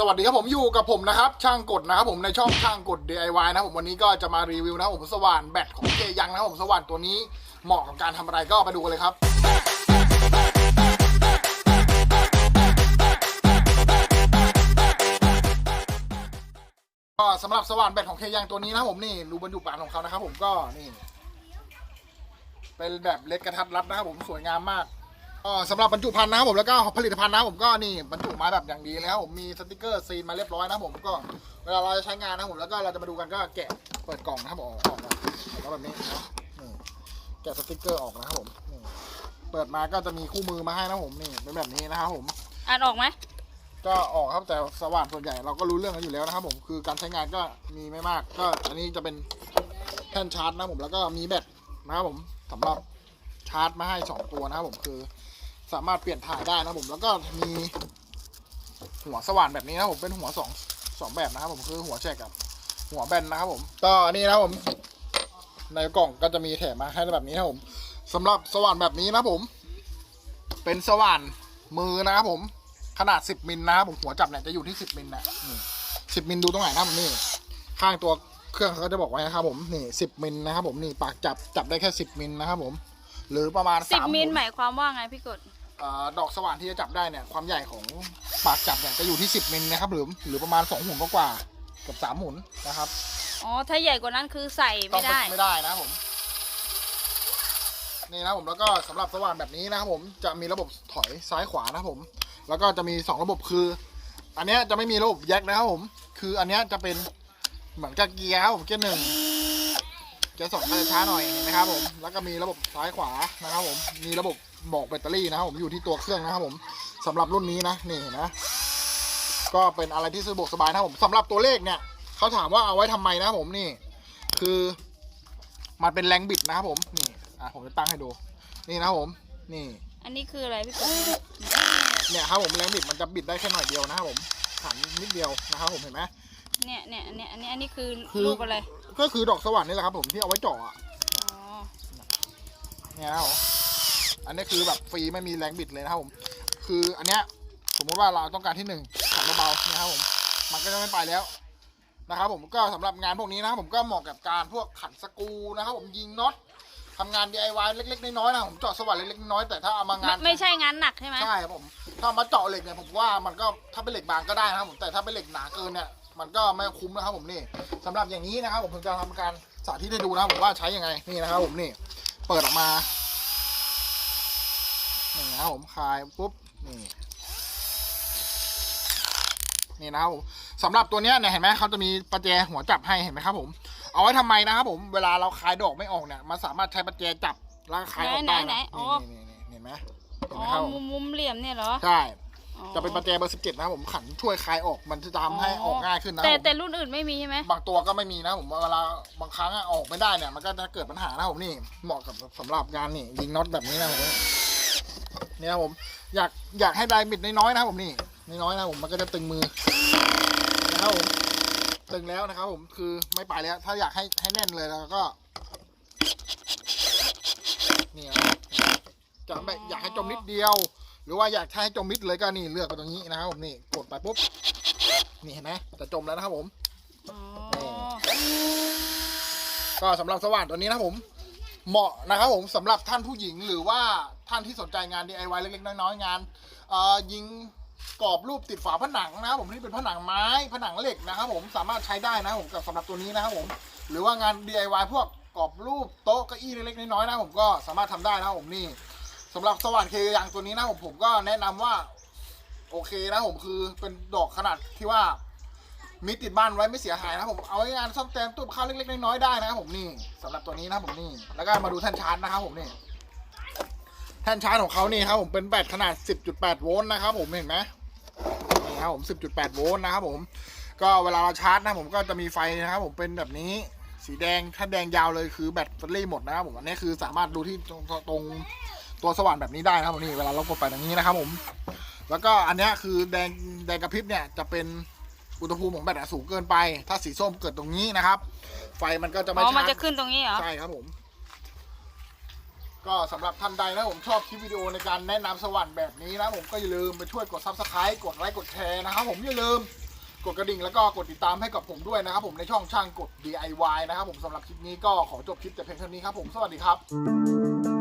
สวัสดีครับผมอยู่กับผมนะครับช่างกดนะครับผมในช่องช่างกด DIY นะครับผมวันนี้ก็จะมารีวิวนะผมสว่านแบตของเจยังนะผมสว่านตัวนี้เหมาะกับการทำอะไรก็ไปดูกันเลยครับก็สำหรับสว่านแบตของเคยังตัวนี้นะผมนี่รูบรรจุปานของเขานะครับผมก็นี่ เป็นแบบเล็กกระทัดรัดนะครับผมสวยงามมาก สำหรับบรรจุภัณฑ์นะครับผมแล้วก็ผลิตภัณฑ์นะครับผมก็นี่บรรจุมาแบบอย่างดีเลยครับผมมีสติกเกอร์ซีนมาเรียบร้อยนะครับผมก็เวลาเราจะใช้งานนะครับผมแล้วก็เราจะมาดูกันก็แกะเปิดกล่องนะครับผมออกมาแล้วแบบนี้นะนี่แกะสติกเกอร์ออกนะครับผมนี่เปิดมาก็จะมีคู่มือมาให้นะครับผมนี่เป็นแบบนี้นะครับผมอ่านออกไหมก็ออกครับแต่สว่านส่วนใหญ่เราก็รู้เรื่องกันอยู่แล้วนะครับผมคือการใช้งานก็มีไม่มาก ก็อันนี้จะเป็นแท่นชาร์จนะครับผมแล้วก็มีแบตนะครับผมสำหรับ ชาร์จมาให้สองตัวนะครับผมคือสามารถเปลี่ยนถ่ายได้นะครับผมแล้วก็มีหัวสว่านแบบนี้นะผมเป็นหัวสองสองแบบนะครับผมคือหัวแฉกกับหัวแบนนะครับผมก็นนี้นะผมในกล่องก็จะมีแถมมาให้แบบนี้นะผมสำหรับสว่านแบบนี้นะผม เป็นสว่านมือนะครับผมขนาด 10มิลนะครับผมหัวจับเนี่ยจะอยู่ที่ 10มิลนะสิบมิลดูตรงไหนนะผมนี่ข้างตัวเครื่องเขาก็จะบอกไว้นะครับผมนี่10มิลนะครับผมนี่ปากจับจับได้แค่ 10มิลนะครับผม หรือประมาณสิบ3มิลหมายความว่าไงพี่กดเอ่อดอกสว่านที่จะจับได้เนี่ยความใหญ่ของปากจับเนี่ยจะอยู่ที่ 10มิลนะครับหรือหรือประมาณ 2 หุ่นกว่าๆเกับ 3 หุ่นนะครับอ๋อถ้าใหญ่กว่านั้นคือใส่ต้อไม่งได้ไม่ได้นะครับผม นี่นะครับผมแล้วก็สำหรับสว่านแบบนี้นะครับผมจะมีระบบถอยซ้ายขวานะครับผม แล้วก็จะมีสองระบบคือ อันเนี้ยจะไม่มีระบบแยกนะครับผม คืออันเนี้ยจะเป็นเหมือนกับเกียร์ครับผมเกียร์หนึ่ง เกียร์สองก็จะช้าหน่อยนะครับผม แล้วก็มีระบบซ้ายขวานะครับผม มีระบบบอกแบตเตอรี่นะครับผมอยู่ที่ตัวเครื่องนะครับผมสำหรับรุ่นนี้นะนี่เห็นนะ ก็เป็นอะไรที่สะดวกสบายนะครับผมสำหรับตัวเลขเนี่ยเขาถามว่าเอาไว้ทำไมนะครับผมนี่ คือมันเป็นแรงบิดนะครับผมนี่อะผมจะตั้งให้ดู นี่นะครับผม นี่ อันนี้คืออะไรพี่กดเนี่ยครับผมแรงบิดมันจะบิดได้แค่หน่อยเดียวนะครับผมหันนิดเดียวนะครับผมเห็นไหม เนี่ยเนี่ยอันเนี้ยอันนี้อันนี้คือคือ รูปอะไร ก็คือดอกสว่านนี่แหละครับผมที่เอาไว้เจาะอะอ๋อ เนี่ยนะครับผมอันนี้คือแบบฟรีไม่มีแรงบิดเลยนะครับผม คืออันเนี้ยสมมุติว่าเราต้องการที่หนึ่งขันเบาๆนะครับผม มันก็จะไม่ไปแล้วนะครับผมก็สำหรับงานพวกนี้นะครับผมก็เหมาะกับการพวกขันสกรูนะครับผมยิงน็อตทำงาน DIY เล็กๆน้อยๆนะผมเจาะสว่านเล็กๆน้อยๆแต่ถ้าเอามาไม่งานไม่ใช่งานหนักใช่ไหม ใช่ครับผม ถ้ามาเจาะเหล็กเนี่ยผมว่ามันก็ถ้าเป็นเหล็กบางก็ได้นะครับผมแต่ถ้าเป็นเหล็กหนาเกินเนี่ย มันก็ไม่คุ้มนะครับผมนี่สำหรับอย่างนี้นะครับผมผมจะทำการสาธิตให้ดูนะครับผมว่าใช้ยังไงนี่นะครับผมนี่เปิดออกมานี่นะครับผมคลายปุ๊บนี่นี่นะครับผมสำหรับตัวเนี้ยเนี่ยเห็นไหมเขาจะมีประแจหัวจับให้เห็นไหมครับ ผม เอาไว้ทำไมนะครับผมเวลาเราคลายดอกไม่ออกเนี่ยมันสามารถใช้ประแจจับแล้วก็คลายออกได้นะนี่นี่นี่เห็นไหมเห็นอ๋ไหมอครับผมมุมมุมเหลี่ยมเนี่ยเหรอใช่อ๋อ จะเป็นประแจเบอร์สิบเจ็ดนะครับผมขันช่วยคลายออกมันจะทำให้ออกง่ายขึ้นนะแต่ผมแต่รุ่นอื่นไม่มีใช่ไหมบางตัวก็ไม่มีนะผมเวลาบางครั้งอะออกไม่ได้เนี่ยมันก็จะเกิดปัญหานะผมนี่เหมาะกับสำหรับงานนี่ยิงน็อตแบบนี้นะผมนี่นะผมอยากอยากให้ไดมิดน้อยๆนะผมนี่น้อยๆนะผมมันก็จะตึงมือนะครับผมตึงแล้วนะครับผมคือไม่ไปแล้ว ถ้าอยากให้ให้แน่นเลยแล้วก็นี่นะครับจะไม่อยากให้จมนิดเดียว หรือว่าอยากให้จมมิดเลยก็นี่เลือกไปตรงนี้นะครับผมนี่กดไปปุ๊บนี่เห็นไหมจะจมแล้วนะครับผมก็สำหรับสว่านตัวนี้นะผม เหมาะนะครับผมสำหรับท่านผู้หญิงหรือว่าท่านที่สนใจงาน DIY เล็กๆน้อยๆงานเอ่อยิงกรอบรูปติดฝาผนังนะครับผมที่เป็นผนังไม้ผนังเหล็กนะครับผมสามารถใช้ได้นะครับผมกับสำหรับตัวนี้นะครับผม หรือว่างาน DIY พวกกรอบรูปโต๊ะเก้าอี้เล็กๆน้อยๆนะผมก็สามารถทำได้นะครับผมนี่ สำหรับสว่านเคยางตัวนี้นะผมผมก็แนะนำว่า โอเคนะผมคือเป็นดอกขนาดที่ว่า มีติดบ้านไว้ไม่เสียหายนะผมเอาไว้งานซ่อมแซมตู้ข้าวเล็กๆน้อยๆได้นะครับผมนี่สำหรับตัวนี้นะผมนี่แล้วก็มาดูแท่นชาร์จนะครับผมนี่แท่นชาร์จของเขานี่ครับผมเป็นแบตขนาด 10.8 โวลต์นะครับผมเห็นไหมนี่ครับผม10.8 โวลต์นะครับผมก็เวลาเราชาร์จนะผมก็จะมีไฟนะครับผมเป็นแบบนี้สีแดงถ้าแดงยาวเลยคือแบตเตอรี่หมดนะครับผมอันนี้คือสามารถดูที่ตรงตรง ตัวสว่านแบบนี้ได้นะครับผมนี่เวลาเรากดไปอย่างนี้นะครับผม แล้วก็อันเนี้ยคือแดงแดงกระพริบเนี่ยจะเป็นอุณหภูมิของแบตอะสูงเกินไป ถ้าสีส้มเกิดตรงนี้นะครับ ไฟมันก็จะไม่อ๋อชามันร์จะจขึ้นตรงนี้เหรอใช่ครับผมก็สำหรับท่านใดนะผมชอบคลิปวิดีโอในการแนะนำสว่านแบบนี้นะผมก็อย่าลืมไปช่วยกดซับสไครต์กดไลค์กดแชร์นะครับผมอย่าลืมกดกระดิ่งแล้วก็กดติดตามให้กับผมด้วยนะครับผมในช่องช่างกด DIY นะครับผมสำหรับคลิปนี้ก็ขอจบคลิปแต่เพียงเท่านี้ครับผมสวัสดีครับ